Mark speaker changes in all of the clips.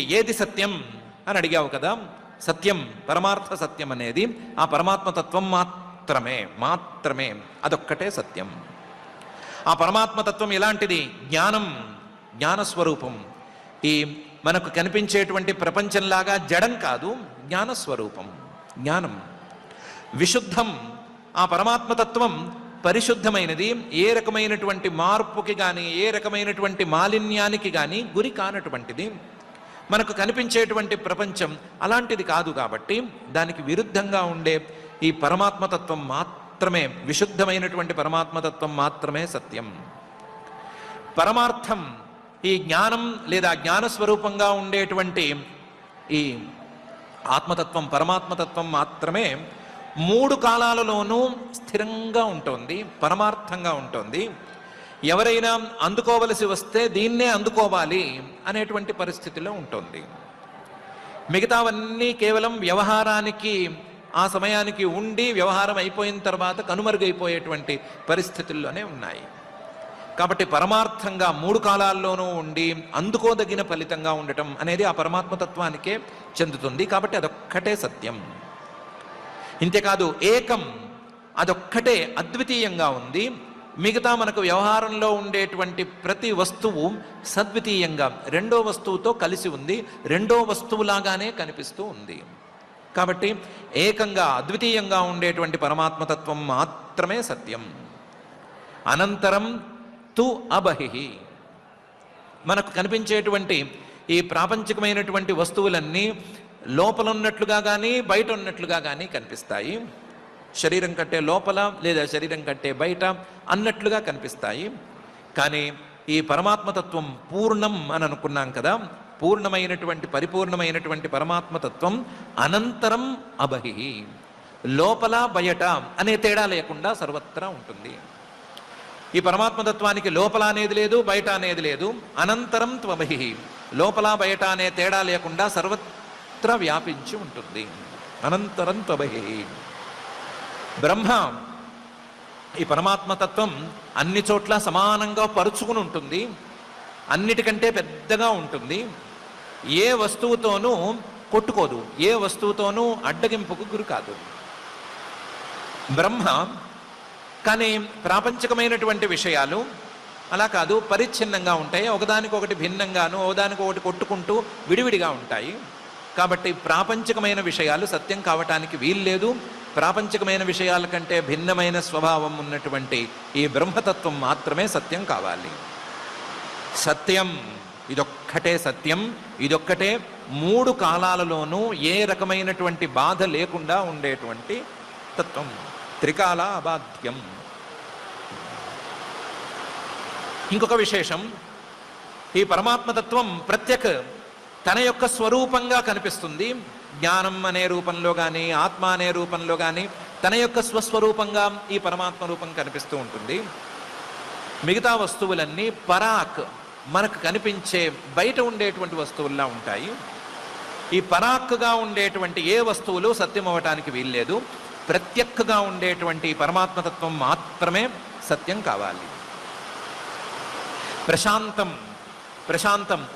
Speaker 1: ఏది సత్యం అని అడిగావు కదా? సత్యం పరమార్థ సత్యం అనేది ఆ పరమాత్మతత్వం మాత్రమే మాత్రమే. అదొక్కటే సత్యం. ఆ పరమాత్మతత్వం ఎలాంటిది? జ్ఞానం జ్ఞానస్వరూపం. ఈ మనకు కనిపించేటువంటి ప్రపంచంలాగా జడం కాదు జ్ఞానస్వరూపం జ్ఞానం. విశుద్ధం ఆ పరమాత్మతత్వం పరిశుద్ధమైనది. ఏ రకమైనటువంటి మార్పుకి కానీ ఏ రకమైనటువంటి మాలిన్యానికి కానీ గురి కానటువంటిది. మనకు కనిపించేటువంటి ప్రపంచం అలాంటిది కాదు కాబట్టి దానికి విరుద్ధంగా ఉండే ఈ పరమాత్మతత్వం మాత్రమే విశుద్ధమైనటువంటి పరమాత్మతత్వం మాత్రమే సత్యం. పరమార్థం ఈ జ్ఞానం లేదా జ్ఞానస్వరూపంగా ఉండేటువంటి ఈ ఆత్మతత్వం పరమాత్మతత్వం మాత్రమే మూడు కాలాలలోనూ స్థిరంగా ఉంటుంది పరమార్థంగా ఉంటుంది. ఎవరైనా అందుకోవలసి వస్తే దీన్నే అందుకోవాలి అనేటువంటి పరిస్థితిలో ఉంటుంది. మిగతావన్నీ కేవలం వ్యవహారానికి ఆ సమయానికి ఉండి వ్యవహారం అయిపోయిన తర్వాత కనుమరుగైపోయేటువంటి పరిస్థితుల్లోనే ఉన్నాయి. కాబట్టి పరమార్థంగా మూడు కాలాల్లోనూ ఉండి అందుకోదగిన ఫలితంగా ఉండటం అనేది ఆ పరమాత్మతత్వానికే చెందుతుంది. కాబట్టి అదొక్కటే సత్యం. ఇంతేకాదు ఏకం అదొక్కటే అద్వితీయంగా ఉంది. మిగతా మనకు వ్యవహారంలో ఉండేటువంటి ప్రతి వస్తువు సద్వితీయంగా రెండో వస్తువుతో కలిసి ఉంది రెండో వస్తువులాగానే కనిపిస్తూ ఉంది. కాబట్టి ఏకంగా అద్వితీయంగా ఉండేటువంటి పరమాత్మతత్వం మాత్రమే సత్యం. అనంతరం తు అబహి మనకు కనిపించేటువంటి ఈ ప్రాపంచికమైనటువంటి వస్తువులన్నీ లోపల ఉన్నట్లుగా కానీ బయట ఉన్నట్లుగా కానీ కనిపిస్తాయి. శరీరం కంటే లోపల లేదా శరీరం కంటే బయట అన్నట్లుగా కనిపిస్తాయి. కానీ ఈ పరమాత్మతత్వం పూర్ణం అని అనుకున్నాం కదా పూర్ణమైనటువంటి పరిపూర్ణమైనటువంటి పరమాత్మతత్వం అనంతరం అబహి లోపల బయట అనే తేడా లేకుండా సర్వత్రా ఉంటుంది. ఈ పరమాత్మతత్వానికి లోపల అనేది లేదు బయట అనేది లేదు అనంతరం త్వబహి లోపల బయట అనే తేడా లేకుండా సర్వత్ర వ్యాపించి ఉంటుంది. అనంతరం త్వబహి బ్రహ్మ ఈ పరమాత్మతత్వం అన్ని చోట్ల సమానంగా పరుచుకుని ఉంటుంది. అన్నిటికంటే పెద్దగా ఉంటుంది. ఏ వస్తువుతోనూ కొట్టుకోదు. ఏ వస్తువుతోనూ అడ్డగింపుకు గురి కాదు. బ్రహ్మ కానీ ప్రాపంచికమైనటువంటి విషయాలు అలా కాదు. పరిచ్ఛిన్నంగా ఉంటాయి. ఒకదానికొకటి భిన్నంగాను ఒకదానికొకటి కొట్టుకుంటూ విడివిడిగా ఉంటాయి. కాబట్టి ప్రాపంచికమైన విషయాలు సత్యం కావటానికి వీల్లేదు. ప్రాపంచికమైన విషయాల కంటే భిన్నమైన స్వభావం ఉన్నటువంటి ఈ బ్రహ్మతత్వం మాత్రమే సత్యం కావాలి. సత్యం ఇదొక్కటే సత్యం ఇదొక్కటే మూడు కాలాలలోనూ ఏ రకమైనటువంటి బాధ లేకుండా ఉండేటువంటి తత్వం. త్రికాల అబాధ్యం. ఇంకొక విశేషం ఈ పరమాత్మతత్వం ప్రత్యేక తన యొక్క స్వరూపంగా కనిపిస్తుంది. జ్ఞానం అనే రూపంలో కానీ ఆత్మ అనే రూపంలో కానీ తన యొక్క స్వస్వరూపంగా ఈ పరమాత్మ రూపం కనిపిస్తూ ఉంటుంది. మిగతా వస్తువులన్నీ పరాక్ మనకు కనిపించే బయట ఉండేటువంటి వస్తువుల్లా ఉంటాయి. ఈ పరాక్గా ఉండేటువంటి ఏ వస్తువులు సత్యం అవ్వటానికి వీల్లేదు. ప్రత్యక్షగా ఉండేటువంటి పరమాత్మతత్వం మాత్రమే సత్యం కావాలి. ప్రశాంతం ప్రశాంతం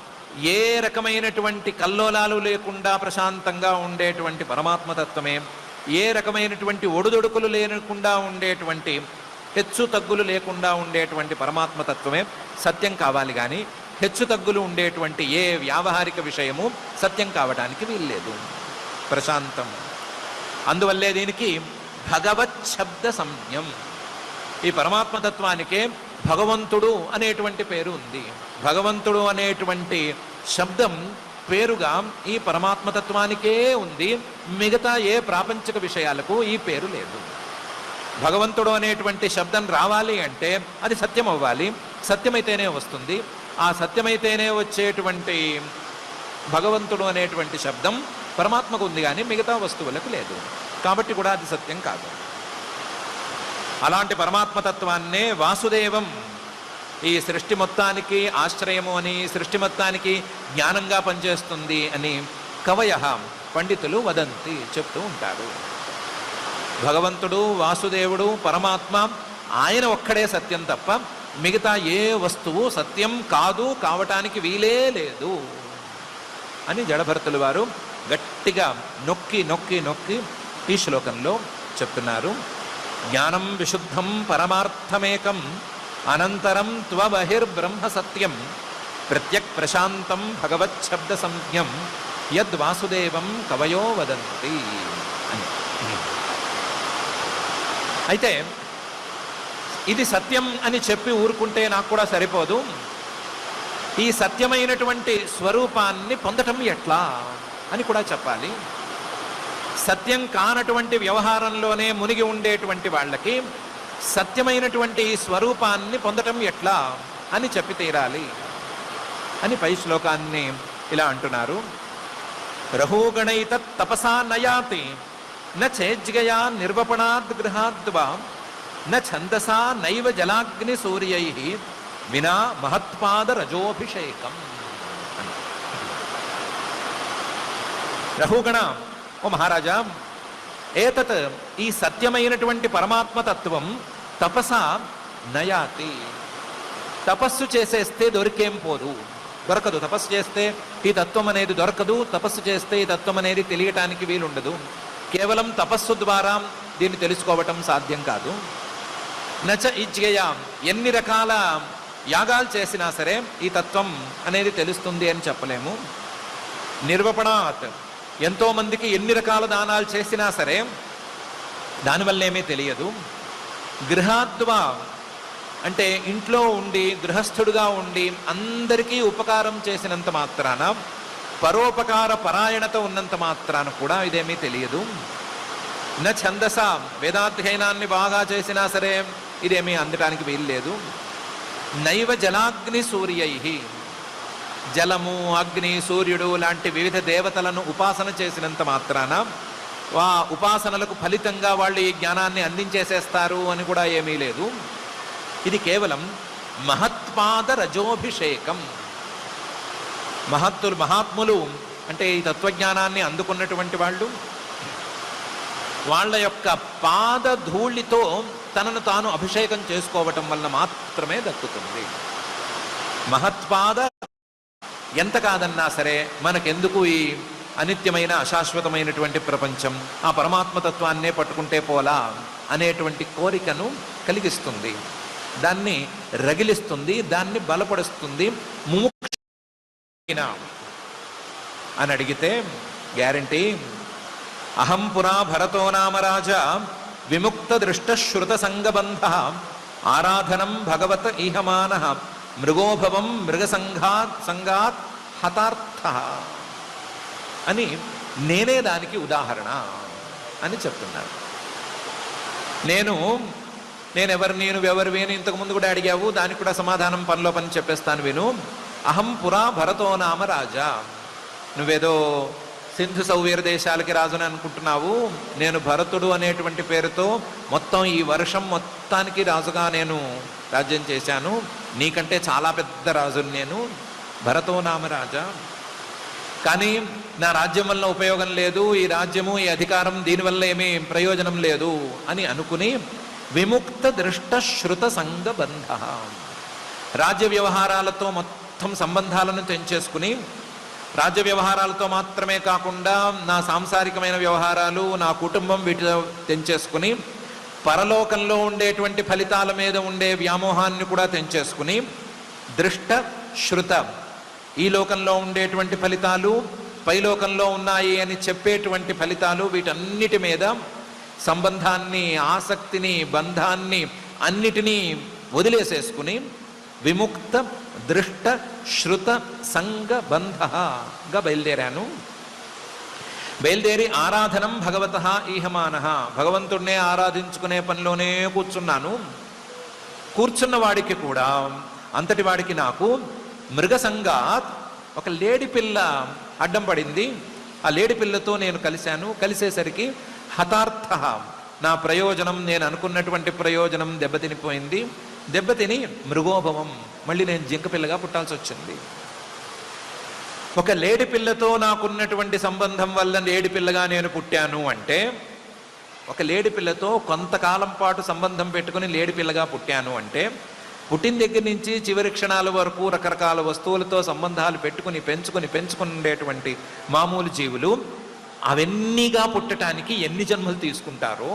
Speaker 1: ఏ రకమైనటువంటి కల్లోలాలు లేకుండా ప్రశాంతంగా ఉండేటువంటి పరమాత్మతత్వమే ఏ రకమైనటువంటి ఒడుదొడుకులు లేకుండా ఉండేటువంటి హెచ్చు తగ్గులు లేకుండా ఉండేటువంటి పరమాత్మతత్వమే సత్యం కావాలి కానీ హెచ్చు తగ్గులు ఉండేటువంటి ఏ వ్యావహారిక విషయము సత్యం కావడానికి వీల్లేదు. ప్రశాంతం. అందువల్లే దీనికి భగవత్ శబ్ద సంజ్ఞం. ఈ పరమాత్మతత్వానికే భగవంతుడు అనేటువంటి పేరు ఉంది. భగవంతుడు అనేటువంటి శబ్దం పేరుగా ఈ పరమాత్మతత్వానికే ఉంది. మిగతా ఏ ప్రాపంచిక విషయాలకు ఈ పేరు లేదు. భగవంతుడు అనేటువంటి శబ్దం రావాలి అంటే అది సత్యం అవ్వాలి సత్యమైతేనే వస్తుంది. ఆ సత్యమైతేనే వచ్చేటువంటి భగవంతుడు అనేటువంటి శబ్దం పరమాత్మకు ఉంది కానీ మిగతా వస్తువులకు లేదు. కాబట్టి కూడా అది సత్యం కాదు. అలాంటి పరమాత్మతత్వాన్నే వాసుదేవం ఈ సృష్టి మొత్తానికి ఆశ్రయము అని సృష్టి మొత్తానికి జ్ఞానంగా పనిచేస్తుంది అని కవయ పండితులు వదంతి చెప్తూ ఉంటారు. భగవంతుడు వాసుదేవుడు పరమాత్మ ఆయన ఒక్కడే సత్యం తప్ప మిగతా ఏ వస్తువు సత్యం కాదు కావటానికి వీలే లేదు అని జడభరతులు వారు గట్టిగా నొక్కి నొక్కి నొక్కి ఈ శ్లోకంలో చెప్తున్నారు. జ్ఞానం విశుద్ధం పరమార్థమేకం అనంతరం త్వబహిర్బ్రహ్మ సత్యం ప్రత్యక్ ప్రశాంతం భగవత్ శబ్ద సంజ్ఞం యద్వాసుదేవం కవయో వదంతి అని. అయితే ఇది సత్యం అని చెప్పి ఊరుకుంటే నాకు కూడా సరిపోదు. ఈ సత్యమైనటువంటి స్వరూపాన్ని పొందటం ఎట్లా అని కూడా చెప్పాలి. సత్యం కానటువంటి వ్యవహారంలోనే మునిగి ఉండేటువంటి వాళ్ళకి సత్యమైనటువంటి స్వరూపాన్ని పొందటం ఎట్లా అని చెప్పి తీరాలి అని పై శ్లోకాన్ని ఇలా అంటున్నారు. రహోగణైత తపసా నయాతి న నిర్వపణాద్ గృహాద్వా న ఛందసా నైవ జలాగ్ని సూర్యై వినా మహత్పాద రజోభిషేకం. రహుగణ ఓ మహారాజా ఏతత్ ఈ సత్యమైనటువంటి పరమాత్మతత్వం తపస నయాతి. తపస్సు చేసేస్తే దొరికేం పోదు. దొరకదు. తపస్సు చేస్తే ఈ తత్వం అనేది దొరకదు. తపస్సు చేస్తే ఈ తత్వం అనేది తెలియటానికి వీలుండదు. కేవలం తపస్సు ద్వారా దీన్ని తెలుసుకోవటం సాధ్యం కాదు. నచ ఇజ్గయ ఎన్ని రకాల యాగాలు చేసినా సరే ఈ తత్వం అనేది తెలుస్తుంది అని చెప్పలేము. నిర్వపణాత్. ఎంతో మందికి ఎన్ని రకాల దానాలు చేసినా సరే దానివల్ల ఏమీ తెలియదు. గృహాద్వా అంటే ఇంట్లో ఉండి గృహస్థుడుగా ఉండి అందరికీ ఉపకారం చేసినంత మాత్రాన పరోపకార పరాయణత ఉన్నంత మాత్రాన కూడా ఇదేమీ తెలియదు. న ఛందస వేదాధ్యయనాన్ని బాగా చేసినా సరే ఇదేమీ అందటానికి వీల్లేదు. నైవ జలాగ్ని సూర్యై జలము అగ్ని సూర్యుడు లాంటి వివిధ దేవతలను ఉపాసన చేసినంత మాత్రాన ఆ ఉపాసనలకు ఫలితంగా వాళ్ళు ఈ జ్ఞానాన్ని అందించేసేస్తారు అని కూడా ఏమీ లేదు. ఇది కేవలం మహత్పాద రజోభిషేకం. మహత్తులు మహాత్ములు అంటే ఈ తత్వజ్ఞానాన్ని అందుకున్నటువంటి వాళ్ళు వాళ్ళ యొక్క పాద ధూళితో తనను తాను అభిషేకం చేసుకోవటం వల్ల మాత్రమే దక్కుతుంది. మహత్పాద ఎంత కాదన్నా సరే మనకెందుకు ఈ అనిత్యమైన అశాశ్వతమైనటువంటి ప్రపంచం? ఆ పరమాత్మతత్వాన్నే పట్టుకుంటే పోలా అనేటువంటి కోరికను కలిగిస్తుంది. దాన్ని రగిలిస్తుంది దాన్ని బలపడుస్తుంది ముముక్ష అని అడిగితే గ్యారంటీ? అహం పురా భరతో నామరాజ విముక్త దృష్ట శ్రుత సంగబంధ. ఆరాధనం భగవత ఈహమాన. మృగోభవం మృగసంఘాత్ సంఘాత్ హతార్థ అని నేనే దానికి ఉదాహరణ అని చెప్తున్నారు. నేను నేనెవరు నేను ఎవరు వేను ఇంతకుముందు కూడా అడిగావు దానికి కూడా సమాధానం పనిలో పని చెప్పేస్తాను విను. అహం పురా భరతో నామ రాజా. నువ్వేదో సింధు సౌవీర దేశాలకి రాజుని అనుకుంటున్నావు. నేను భరతుడు అనేటువంటి పేరుతో మొత్తం ఈ వర్షం మొత్తానికి రాజుగా నేను రాజ్యం చేశాను. నీకంటే చాలా పెద్ద రాజుని నేను. భరతో నామ రాజా. కానీ నా రాజ్యం వల్ల ఉపయోగం లేదు. ఈ రాజ్యము ఈ అధికారం దీనివల్ల ఏమీ ప్రయోజనం లేదు అని అనుకుని విముక్త దృష్ట శృత సంగబంధ రాజ్య వ్యవహారాలతో మొత్తం సంబంధాలను తెంచేసుకుని రాజ్య వ్యవహారాలతో మాత్రమే కాకుండా నా సాంసారికమైన వ్యవహారాలు నా కుటుంబం వీటిలో తెంచేసుకుని పరలోకంలో ఉండేటువంటి ఫలితాల మీద ఉండే వ్యామోహాన్ని కూడా తెంచేసుకుని దృష్ట శృత. ఈ లోకంలో ఉండేటువంటి ఫలితాలు పైలోకంలో ఉన్నాయి అని చెప్పేటువంటి ఫలితాలు వీటన్నిటి మీద సంబంధాన్ని ఆసక్తిని బంధాన్ని అన్నిటినీ వదిలేసేసుకుని విముక్త దృష్ట శృత సంగ బంధగా బయలుదేరాను. బయలుదేరి ఆరాధనం భగవత ఈహమాన. భగవంతుడినే ఆరాధించుకునే పనిలోనే కూర్చున్నాను. కూర్చున్న వాడికి కూడా అంతటి వాడికి నాకు మృగసంగాత్ ఒక లేడి పిల్ల అడ్డం పడింది. ఆ లేడి పిల్లతో నేను కలిశాను. కలిసేసరికి హతార్థ నా ప్రయోజనం నేను అనుకున్నటువంటి ప్రయోజనం దెబ్బతినిపోయింది. దెబ్బతిని మృగోభవం మళ్ళీ నేను జింక పిల్లగా పుట్టాల్సి వచ్చింది ఒక లేడి పిల్లతో నాకున్నటువంటి సంబంధం వల్ల లేడి పిల్లగా నేను పుట్టాను అంటే ఒక లేడి పిల్లతో కొంతకాలం పాటు సంబంధం పెట్టుకుని లేడి పిల్లగా పుట్టాను అంటే పుట్టిన దగ్గర నుంచి చివరి క్షణాల వరకు రకరకాల వస్తువులతో సంబంధాలు పెట్టుకుని పెంచుకుని పెంచుకుని ఉండేటువంటి మామూలు జీవులు అవన్నీగా పుట్టడానికి ఎన్ని జన్మలు తీసుకుంటారో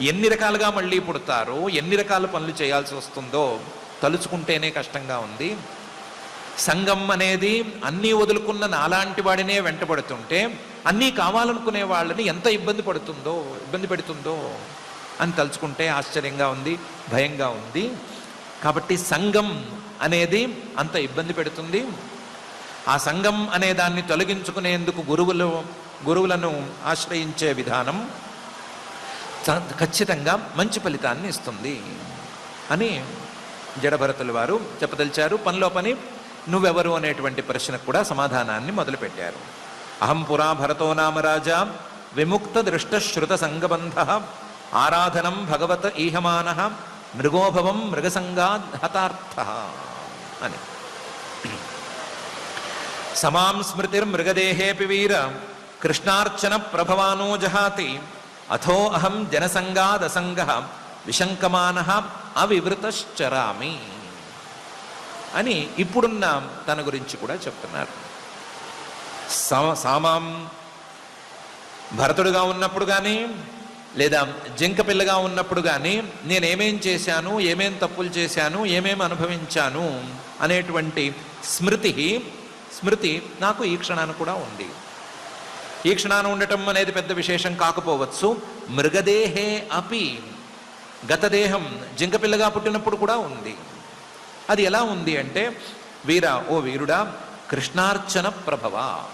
Speaker 1: ఎన్ని రకాలుగా మళ్ళీ పుడతారో ఎన్ని రకాల పనులు చేయాల్సి వస్తుందో తలుచుకుంటేనే కష్టంగా ఉంది. సంఘం అనేది అన్నీ వదులుకున్న నాలాంటి వాడినే వెంటబడుతుంటే అన్నీ కావాలనుకునే వాళ్ళని ఎంత ఇబ్బంది పడుతుందో ఇబ్బంది పెడుతుందో అని తలుచుకుంటే ఆశ్చర్యంగా ఉంది భయంగా ఉంది. కాబట్టి సంఘం అనేది అంత ఇబ్బంది పెడుతుంది. ఆ సంఘం అనే దాన్ని తొలగించుకునేందుకు గురువులు గురువులను ఆశ్రయించే విధానం ఖచ్చితంగా మంచి ఫలితాన్ని ఇస్తుంది అని జడభరతుల వారు చెప్పదలిచారు. పనిలో పని నువ్వెవరు అనేటువంటి ప్రశ్నకు కూడా సమాధానాన్ని మొదలుపెట్టారు. అహం పురా భరతో నామరాజా విముక్త దృష్టశ్రుత సంగబంధ ఆరాధనం భగవత ఈహమాన మృగోభవం మృగసంగాద్ హతార్థ అని. సమాం స్మృతిర్మృగదేహేపి వీర కృష్ణార్చన ప్రభవానో జహాతి అథో అహం జనసంగాదసంగ విశంకమాన అవివృతశ్చరామి. అని ఇప్పుడున్న తన గురించి కూడా చెప్తున్నారు. సామాం భరతుడుగా ఉన్నప్పుడు కానీ లేదా జింక పిల్లగా ఉన్నప్పుడు కానీ నేనేమేం చేశాను ఏమేం తప్పులు చేశాను ఏమేమి అనుభవించాను అనేటువంటి స్మృతి స్మృతి నాకు ఈ క్షణాన్ని కూడా ఉంది. ఈ క్షణాన ఉండటం అనేది పెద్ద విశేషం కాకపోవచ్చు. మృగదేహే అపి గతదేహం జింకపిల్లగా పుట్టినప్పుడు కూడా ఉంది. అది ఎలా ఉంది అంటే వీర ఓ వీరుడా కృష్ణార్చన ప్రభవ.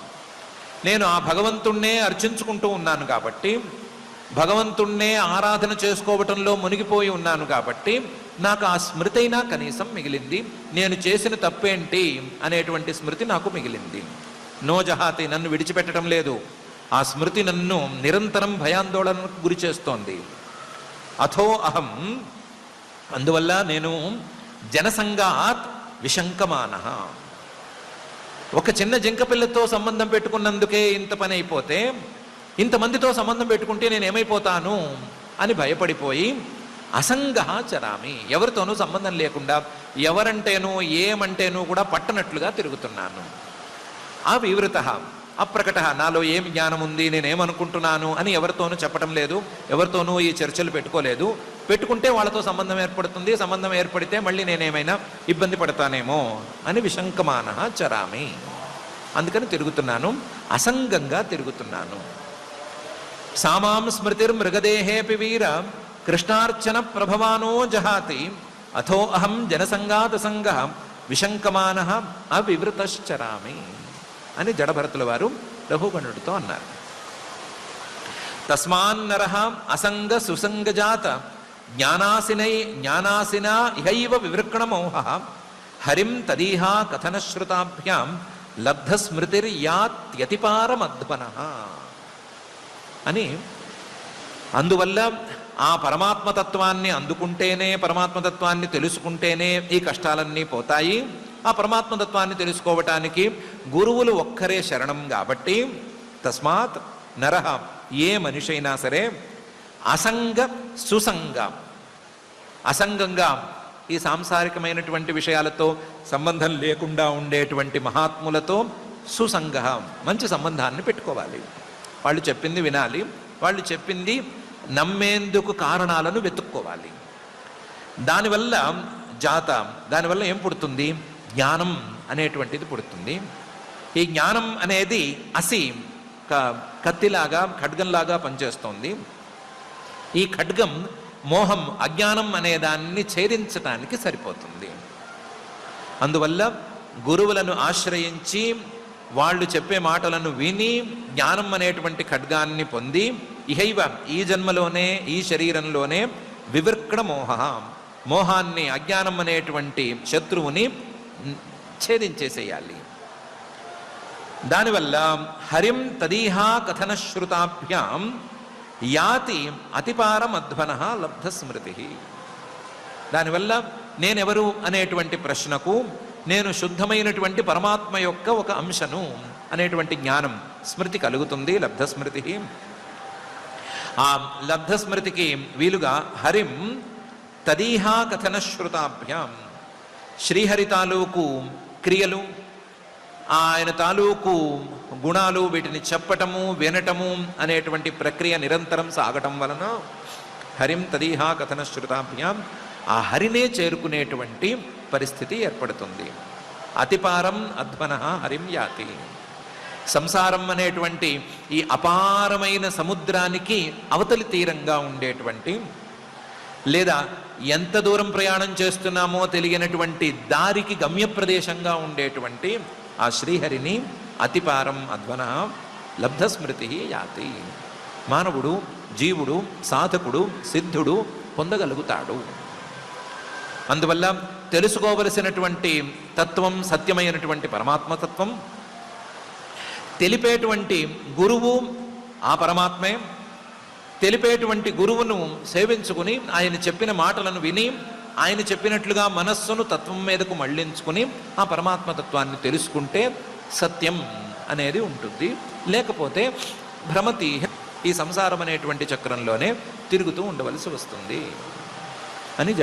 Speaker 1: నేను ఆ భగవంతుణ్ణే అర్చించుకుంటూ ఉన్నాను కాబట్టి భగవంతుణ్ణే ఆరాధన చేసుకోవటంలో మునిగిపోయి ఉన్నాను కాబట్టి నాకు ఆ స్మృతి అయినా కనీసం మిగిలింది. నేను చేసిన తప్పేంటి అనేటువంటి స్మృతి నాకు మిగిలింది. నో జహాతి నన్ను విడిచిపెట్టడం లేదు. ఆ స్మృతి నన్ను నిరంతరం భయాందోళనకు గురి చేస్తోంది. అథో అహం. అందువల్ల నేను జనసంగాత్ విశంకమాన. ఒక చిన్న జింక పిల్లతో సంబంధం పెట్టుకున్నందుకే ఇంత పని అయిపోతే ఇంతమందితో సంబంధం పెట్టుకుంటే నేను ఏమైపోతాను అని భయపడిపోయి అసంగ చరామి. ఎవరితోనూ సంబంధం లేకుండా ఎవరంటేనూ ఏమంటేనూ కూడా పట్టనట్లుగా తిరుగుతున్నాను. ఆ వివృత అప్రకట నాలో ఏం జ్ఞానం ఉంది నేనేమనుకుంటున్నాను అని ఎవరితోనూ చెప్పడం లేదు ఎవరితోనూ ఈ చర్చలు పెట్టుకోలేదు పెట్టుకుంటే వాళ్ళతో సంబంధం ఏర్పడుతుంది సంబంధం ఏర్పడితే మళ్ళీ నేనేమైనా ఇబ్బంది పడతానేమో అని విశంకమాన చరామి. అందుకని తిరుగుతున్నాను అసంగంగా తిరుగుతున్నాను. సామాం స్మృతిర్ మృగదేహేపి వీర కృష్ణార్చన ప్రభవానో జహాతి అథో అహం జనసంగాతసంగ విశంకమాన అవివృతశ్చరామి అని జడభరతుల వారు రఘుగణుడితో అన్నారు. తస్మాన్నర అసంగ సుసంగజాత జ్ఞానాసినై జ్ఞానాసినా ఇహైవ వివృక్ణమోహ. హరిం తదీహా కథనశ్రుతాభ్యాం లబ్ధస్మృతిర్యాత్యతిపారమధ్వన అని అందువల్ల ఆ పరమాత్మతత్వాన్ని అందుకుంటేనే పరమాత్మతత్వాన్ని తెలుసుకుంటేనే ఈ కష్టాలన్నీ పోతాయి. ఆ పరమాత్మతత్వాన్ని తెలుసుకోవటానికి గురువులు ఒక్కరే శరణం కాబట్టి తస్మాత్ నరహ ఏ మనిషైనా సరే అసంగ సుసంగం. అసంగంగా. ఈ సాంసారికమైనటువంటి విషయాలతో సంబంధం లేకుండా ఉండేటువంటి మహాత్ములతో సుసంగ మంచి సంబంధాన్ని పెట్టుకోవాలి. వాళ్ళు చెప్పింది వినాలి. వాళ్ళు చెప్పింది నమ్మేందుకు కారణాలను వెతుక్కోవాలి. దానివల్ల జాత దానివల్ల ఏం పుడుతుంది? జ్ఞానం అనేటువంటిది పుడుతుంది. ఈ జ్ఞానం అనేది అసి కత్తిలాగా ఖడ్గంలాగా పనిచేస్తోంది. ఈ ఖడ్గం మోహం అజ్ఞానం అనే దాన్ని ఛేదించటానికి సరిపోతుంది. అందువల్ల గురువులను ఆశ్రయించి వాళ్ళు చెప్పే మాటలను విని జ్ఞానం అనేటువంటి ఖడ్గాన్ని పొంది ఇహైవ ఈ జన్మలోనే ఈ శరీరంలోనే వివృక్కణ మోహ మోహాన్ని అజ్ఞానం అనేటువంటి శత్రువుని ఛేదించేసేయాలి. దానివల్ల హరిం తదీహా కథనశ్రుతాభ్యాం యాతి అతిపారమధ్వన లబ్ధ స్మృతి దానివల్ల నేనెవరు అనేటువంటి ప్రశ్నకు నేను శుద్ధమైనటువంటి పరమాత్మ యొక్క ఒక అంశను అనేటువంటి జ్ఞానం స్మృతి కలుగుతుంది లబ్ధ స్మృతి ఆ లబ్ధ స్మృతికి వీలుగా హరిం తదీహా కథన శ్రుతాభ్యాం శ్రీహరి తాలూకు క్రియలు ఆయన తాలూకు గుణాలు వీటిని చెప్పటము వినటము అనేటువంటి ప్రక్రియ నిరంతరం సాగటం వలన హరిం తదీహా కథన శ్రుతాభ్యాం ఆ హరినే చేరుకునేటువంటి పరిస్థితి ఏర్పడుతుంది. అతిపారం అధ్వన హరిం యాతి. సంసారం అనేటువంటి ఈ అపారమైన సముద్రానికి అవతలి తీరంగా ఉండేటువంటి లేదా ఎంత దూరం ప్రయాణం చేస్తున్నామో తెలియనటువంటి దారికి గమ్య ప్రదేశంగా ఉండేటువంటి ఆ శ్రీహరిని అతిపారం అధ్వన లబ్ధస్మృతి యాతి. మానవుడు జీవుడు సాధకుడు సిద్ధుడు పొందగలుగుతాడు. అందువల్ల తెలుసుకోవలసినటువంటి తత్వం సత్యమైనటువంటి పరమాత్మ తత్వం తెలిపేటువంటి గురువు ఆ పరమాత్మే తెలిపేటువంటి గురువును సేవించుకుని ఆయన చెప్పిన మాటలను విని ఆయన చెప్పినట్లుగా మనస్సును తత్వం మీదకు మళ్ళించుకుని ఆ పరమాత్మ తత్వాన్ని తెలుసుకుంటే సత్యం అనేది ఉంటుంది. లేకపోతే భ్రమతి ఈ సంసారం అనేటువంటి చక్రంలోనే తిరుగుతూ ఉండవలసి వస్తుంది. అని